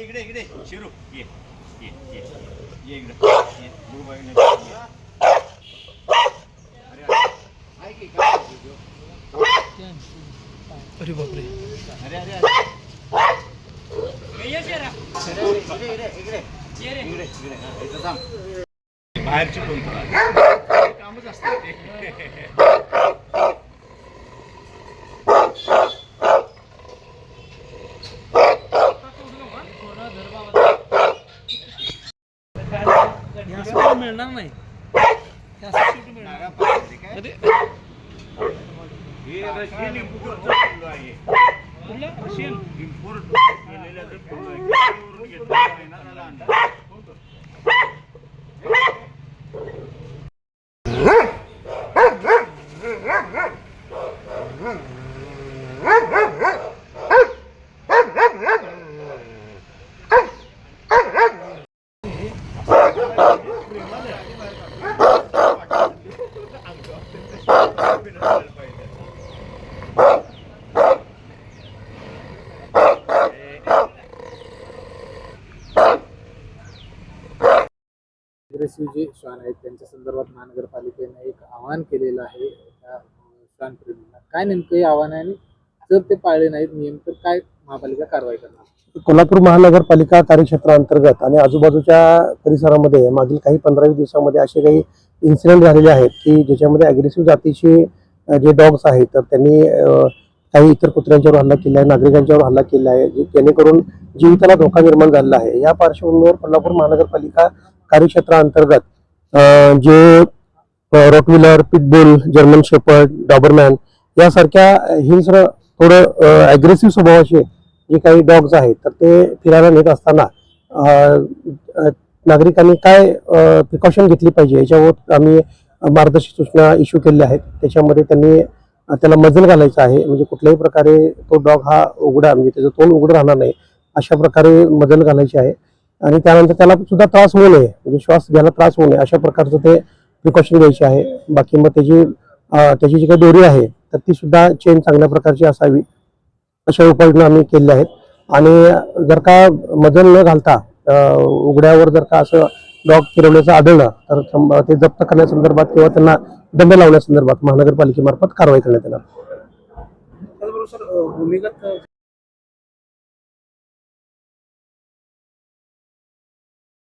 इकडे इकडे शिरू ये ये ये ये इकडे ये गुरु बाई ने अरे आहे की काय अरे बापरे अरे अरे अरे इकडे इकडे इकडे इकडे इकडे हा, इथं थांब बाहेरची कोण तुला कामच असतं ते असं मला मिळणार नाही मिळणार नागा पाहिजे काय अरे, हे रशियन इम्पोर्टचं फुलं आहे कुठलं रशियन इम्पोर्ट केलेलं जे फुलं अग्रेसिव्ह जे श्वान आहेत त्यांच्या संदर्भात महानगरपालिकेने एक आवाहन केलेलं आहे त्या श्वानप्रेमींना काय नेमकं हे आव्हान आहे आणि जर ते पाळले नाहीत नियम तर काय महापालिका कारवाई करणार? कोल्हापूर महानगरपालिका कार्यक्षेत्राअंतर्गत आणि आजूबाजूच्या परिसरामध्ये मागील काही पंधरावीस दिवसामध्ये असे काही इन्सिडेंट झालेले आहेत की ज्याच्यामध्ये अग्रेसिव्ह जातीचे जे डॉग्स आहेत तर त्यांनी काही इतर कुत्र्यांच्यावर हल्ला केला आहे नागरिकांच्यावर हल्ला केला आहे जेणेकरून जीविताला धोका निर्माण झालेला आहे. या पार्श्वभूमीवर कोल्हापूर महानगरपालिका कार्यक्षेत्राअंतर्गत जे Rottweiler pit bull German shepherd Doberman यासारख्या हिंस्र थोडं ॲग्रेसिव्ह स्वभावाचे जे काही डॉग्स आहेत तर ते फिरायला नेत असताना नागरिकांनी काय प्रिकॉशन घेतली पाहिजे? याच्यावर आम्ही मार्गदर्शक सूचना इश्यू केलेल्या आहेत. त्याच्यामध्ये त्यांनी त्याला मजल घालायचं आहे. म्हणजे कुठल्याही प्रकारे तो डॉग हा उघडा म्हणजे त्याचं तोंड उघडं राहणार नाही अशा प्रकारे मजल घालायची आहे. आणि त्यानंतर त्याला सुद्धा त्रास होऊ नये म्हणजे श्वास घ्यायला त्रास होऊ नये अशा प्रकारचं ते प्रिकॉशन घ्यायचे आहे. बाकी मग त्याची त्याची जी काही दोरी आहे तर ती सुद्धा चेन चांगल्या प्रकारची असावी अशा उपाययोजना आम्ही केलेल्या आहेत. आणि जर का मजल न घालता उघड्यावर जर का असं डॉग फिरवण्याचं आढळलं तर ते जप्त करण्यासंदर्भात किंवा त्यांना दंड लावण्यासंदर्भात महानगरपालिकेमार्फत कारवाई करण्यात येणार. भूमिगत